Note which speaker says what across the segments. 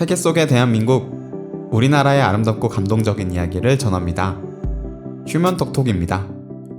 Speaker 1: 세계 속의 대한민국 우리나라의 아름답고 감동적인 이야기를 전합니다. 휴먼 톡톡입니다.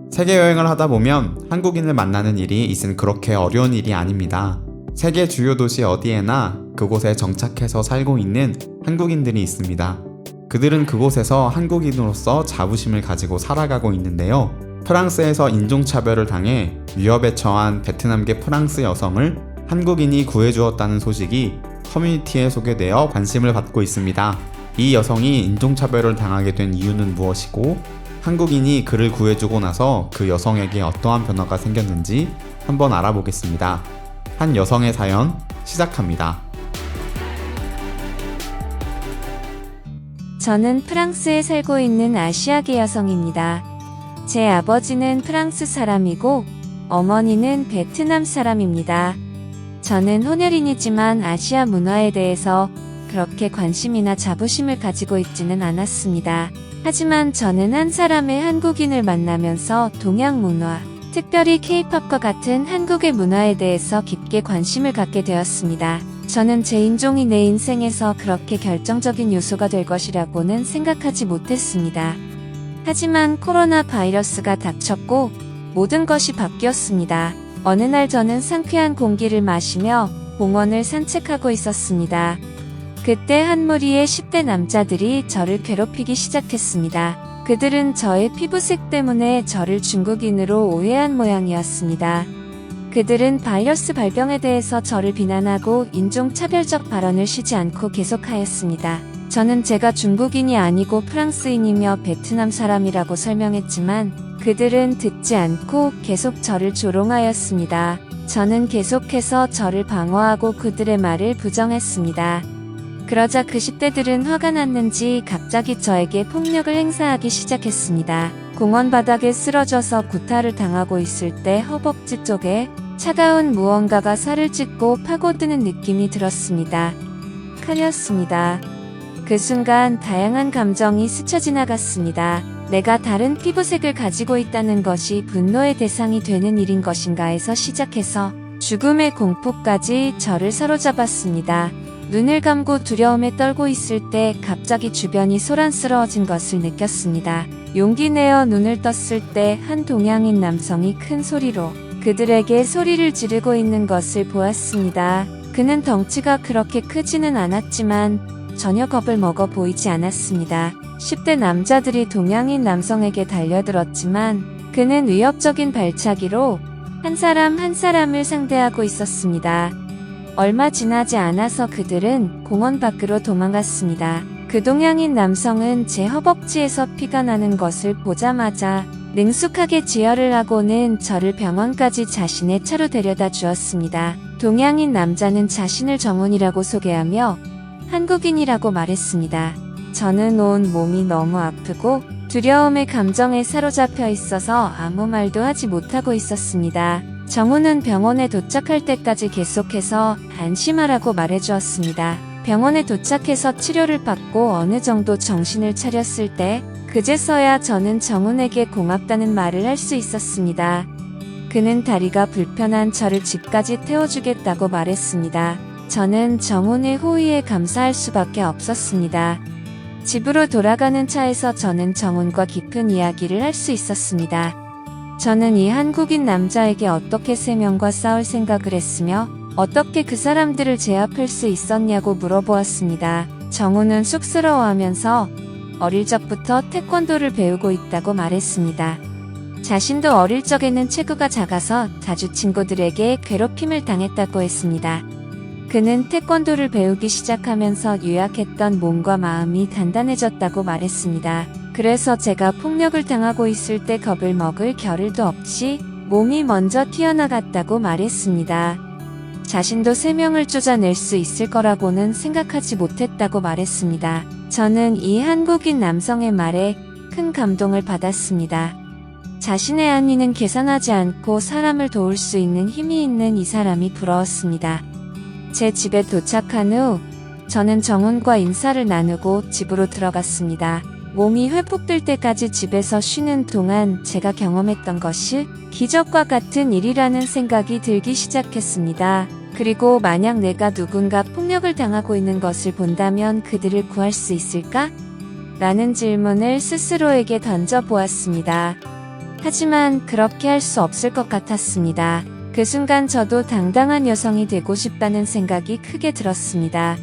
Speaker 1: 세계 여행을 하다 보면 한국인을 만나는 일이 있은 그렇게 어려운 일이 아닙니다. 세계 주요 도시 어디에나 그곳에 정착해서 살고 있는 한국인들이 있습니다. 그들은 그곳에서 한국인으로서 자부심을 가지고 살아가고 있는데요. 프랑스에서 인종차별을 당해 위협에 처한 베트남계 프랑스 여성을 한국인이 구해주었다는 소식이 커뮤니티에 소개되어 관심을 받고 있습니다. 이 여성이 인종차별을 당하게 된 이유는 무엇이고 한국인이 그를 구해주고 나서 그 여성에게 어떠한 변화가 생겼는지 한번 알아보겠습니다. 한 여성의 사연 시작합니다.
Speaker 2: 저는 프랑스에 살고 있는 아시아계 여성입니다. 제 아버지는 프랑스 사람이고 어머니는 베트남 사람입니다. 저는 혼혈인이지만 아시아 문화에 대해서 그렇게 관심이나 자부심을 가지고 있지는 않았습니다. 하지만 저는 한 사람의 한국인을 만나면서 동양 문화, 특별히 케이팝과 같은 한국의 문화에 대해서 깊게 관심을 갖게 되었습니다. 저는 제 인종이 내 인생에서 그렇게 결정적인 요소가 될 것이라고는 생각하지 못했습니다. 하지만 코로나 바이러스가 닥쳤고 모든 것이 바뀌었습니다. 어느 날 저는 상쾌한 공기를 마시며 공원을 산책하고 있었습니다. 그때 한 무리의 10대 남자들이 저를 괴롭히기 시작했습니다. 그들은 저의 피부색 때문에 저를 중국인으로 오해한 모양이었습니다. 그들은 바이러스 발병에 대해서 저를 비난하고 인종차별적 발언을 쉬지 않고 계속하였습니다. 저는 제가 중국인이 아니고 프랑스인이며 베트남 사람이라고 설명했지만 그들은 듣지 않고 계속 저를 조롱하였습니다. 저는 계속해서 저를 방어하고 그들의 말을 부정했습니다. 그러자 그 10대들은 화가 났는지 갑자기 저에게 폭력을 행사하기 시작했습니다. 공원 바닥에 쓰러져서 구타를 당하고 있을 때 허벅지 쪽에 차가운 무언가가 살을 찢고 파고드는 느낌이 들었습니다. 칼이었습니다. 그 순간 다양한 감정이 스쳐 지나갔습니다. 내가 다른 피부색을 가지고 있다는 것이 분노의 대상이 되는 일인 것인가에서 시작해서 죽음의 공포까지 저를 사로잡았습니다. 눈을 감고 두려움에 떨고 있을 때 갑자기 주변이 소란스러워진 것을 느꼈습니다. 용기 내어 눈을 떴을 때 한 동양인 남성이 큰 소리로 그들에게 소리를 지르고 있는 것을 보았습니다. 그는 덩치가 그렇게 크지는 않았지만 겁을 먹어 보이지 않았습니다. 10대 남자들이 동양인 남성에게 달려들었지만 그는 위협적인 발차기로 한 사람 한 사람을 상대하고 있었습니다. 얼마 지나지 않아서 그들은 공원 밖으로 도망갔습니다. 그 동양인 남성은 제 허벅지에서 피가 나는 것을 보자마자 능숙하게 지혈을 하고는 저를 병원까지 자신의 차로 데려다 주었습니다. 동양인 남자는 자신을 정훈이라고 소개하며 한국인이라고 말했습니다. 저는 온 몸이 너무 아프고 두려움의 감정에 사로잡혀 있어서 아무 말도 하지 못하고 있었습니다. 정우는 병원에 도착할 때까지 계속해서 안심하라고 말해주었습니다. 병원에 도착해서 치료를 받고 어느 정도 정신을 차렸을 때 그제서야 저는 정훈에게 고맙다는 말을 할 수 있었습니다. 그는 다리가 불편한 저를 집까지 태워주겠다고 말했습니다. 저는 정훈의 호의에 감사할 수밖에 없었습니다. 집으로 돌아가는 차에서 저는 정훈과 깊은 이야기를 할 수 있었습니다. 저는 이 한국인 남자에게 어떻게 세 명과 싸울 생각을 했으며 어떻게 그 사람들을 제압할 수 있었냐고 물어보았습니다. 정우는 쑥스러워하면서 어릴 적부터 태권도를 배우고 있다고 말했습니다. 자신도 어릴 적에는 체구가 작아서 자주 친구들에게 괴롭힘을 당했다고 했습니다. 그는 태권도를 배우기 시작하면서 유약했던 몸과 마음이 단단해졌다고 말했습니다. 그래서 제가 폭력을 당하고 있을 때 겁을 먹을 겨를도 없이 몸이 먼저 튀어나갔다고 말했습니다. 자신도 세 명을 쫓아낼 수 있을 거라고는 생각하지 못했다고 말했습니다. 저는 이 한국인 남성의 말에 큰 감동을 받았습니다. 자신의 안위는 계산하지 않고 사람을 도울 수 있는 힘이 있는 이 사람이 부러웠습니다. 제 집에 도착한 후 저는 정훈과 인사를 나누고 집으로 들어갔습니다. 몸이 회복될 때까지 집에서 쉬는 동안 제가 경험했던 것이 기적과 같은 일이라는 생각이 들기 시작했습니다. 그리고 만약 내가 누군가 폭력을 당하고 있는 것을 본다면 그들을 구할 수 있을까? 라는 질문을 스스로에게 던져보았습니다. 하지만 그렇게 할 수 없을 것 같았습니다. 그 순간 저도 당당한 여성이 되고 싶다는 생각이 크게 들었습니다.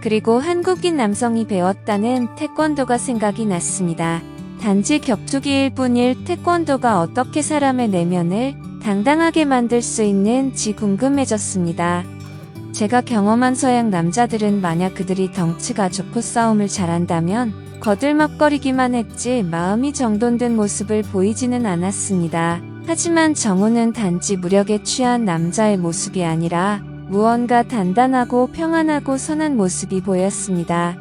Speaker 2: 그리고 한국인 남성이 배웠다는 태권도가 생각이 났습니다. 단지 격투기일 뿐일 태권도가 어떻게 사람의 내면을 당당하게 만들 수 있는지 궁금해졌습니다. 제가 경험한 서양 남자들은 만약 그들이 덩치가 좋고 싸움을 잘한다면 거들먹거리기만 했지 마음이 정돈된 모습을 보이지는 않았습니다. 하지만 정우는 단지 무력에 취한 남자의 모습이 아니라 무언가 단단하고 평안하고 선한 모습이 보였습니다.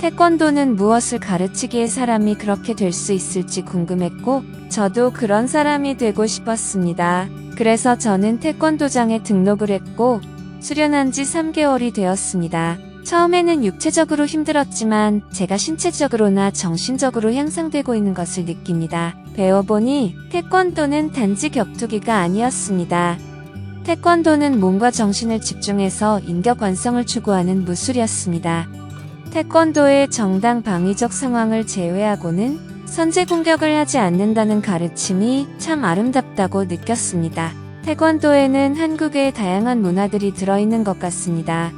Speaker 2: 태권도는 무엇을 가르치기에 사람이 그렇게 될 수 있을지 궁금했고, 저도 그런 사람이 되고 싶었습니다. 그래서 저는 태권도장에 등록을 했고, 수련한 지 3개월이 되었습니다. 처음에는 육체적으로 힘들었지만 제가 신체적으로나 정신적으로 향상되고 있는 것을 느낍니다. 배워보니 태권도는 단지 격투기가 아니었습니다. 태권도는 몸과 정신을 집중해서 인격 완성을 추구하는 무술이었습니다. 태권도의 정당 방위적 상황을 제외하고는 선제 공격을 하지 않는다는 가르침이 참 아름답다고 느꼈습니다. 태권도에는 한국의 다양한 문화들이 들어있는 것 같습니다.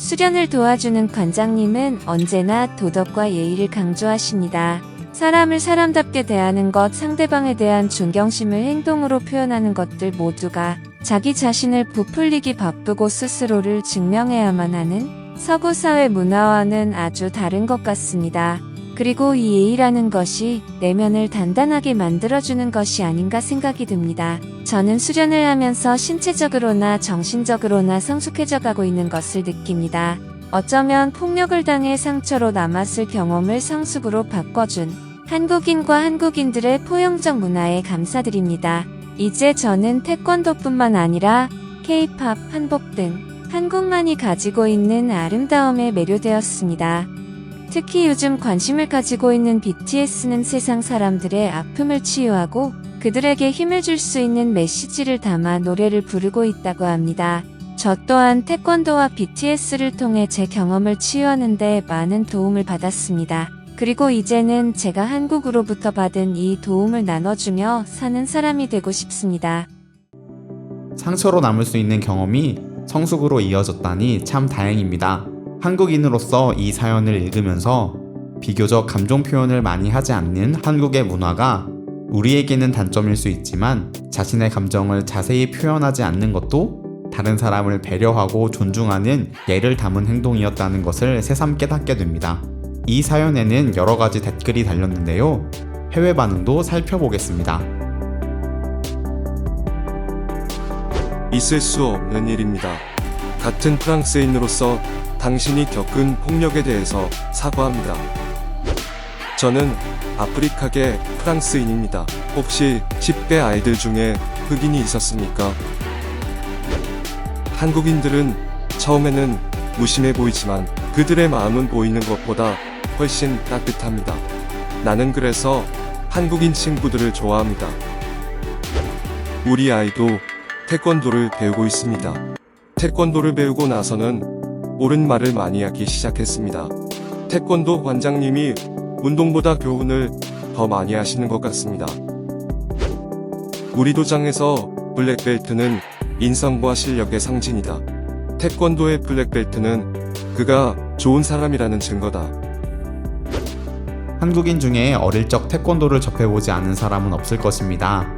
Speaker 2: 수련을 도와주는 관장님은 언제나 도덕과 예의를 강조하십니다. 사람을 사람답게 대하는 것, 상대방에 대한 존경심을 행동으로 표현하는 것들 모두가 자기 자신을 부풀리기 바쁘고 스스로를 증명해야만 하는 서구 사회 문화와는 아주 다른 것 같습니다. 그리고 이 예의라는 것이 내면을 단단하게 만들어주는 것이 아닌가 생각이 듭니다. 저는 수련을 하면서 신체적으로나 정신적으로나 성숙해져 가고 있는 것을 느낍니다. 어쩌면 폭력을 당해 상처로 남았을 경험을 성숙으로 바꿔준 한국인과 한국인들의 포용적 문화에 감사드립니다. 이제 저는 태권도뿐만 아니라 K-팝, 한복 등 한국만이 가지고 있는 아름다움에 매료되었습니다. 특히 요즘 관심을 가지고 있는 BTS는 세상 사람들의 아픔을 치유하고 그들에게 힘을 줄 수 있는 메시지를 담아 노래를 부르고 있다고 합니다. 저 또한 태권도와 BTS를 통해 제 경험을 치유하는데 많은 도움을 받았습니다. 그리고 이제는 제가 한국으로부터 받은 이 도움을 나눠주며 사는 사람이 되고 싶습니다.
Speaker 1: 상처로 남을 수 있는 경험이 성숙으로 이어졌다니 참 다행입니다. 한국인으로서 이 사연을 읽으면서 비교적 감정 표현을 많이 하지 않는 한국의 문화가 우리에게는 단점일 수 있지만 자신의 감정을 자세히 표현하지 않는 것도 다른 사람을 배려하고 존중하는 예를 담은 행동이었다는 것을 새삼 깨닫게 됩니다. 이 사연에는 여러 가지 댓글이 달렸는데요. 해외 반응도 살펴보겠습니다.
Speaker 3: 있을 수 없는 일입니다. 같은 프랑스인으로서 당신이 겪은 폭력에 대해서 사과합니다. 저는 아프리카계 프랑스인입니다. 혹시 10대 아이들 중에 흑인이 있었습니까? 한국인들은 처음에는 무심해 보이지만 그들의 마음은 보이는 것보다 훨씬 따뜻합니다. 나는 그래서 한국인 친구들을 좋아합니다. 우리 아이도 태권도를 배우고 있습니다. 태권도를 배우고 나서는 옳은 말을 많이 하기 시작했습니다. 태권도 관장님이 운동보다 교훈을 더 많이 하시는 것 같습니다. 우리 도장에서 블랙벨트는 인성과 실력의 상징이다. 태권도의 블랙벨트는 그가 좋은 사람이라는 증거다.
Speaker 1: 한국인 중에 어릴 적 태권도를 접해보지 않은 사람은 없을 것입니다.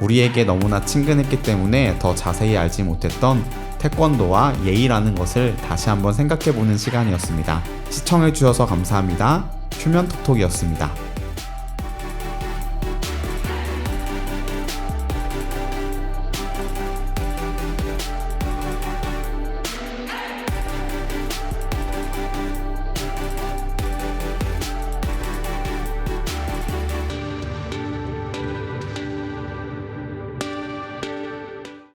Speaker 1: 우리에게 너무나 친근했기 때문에 더 자세히 알지 못했던 태권도와 예의라는 것을 다시 한번 생각해 보는 시간이었습니다. 시청해 주셔서 감사합니다. 휴면톡톡이었습니다.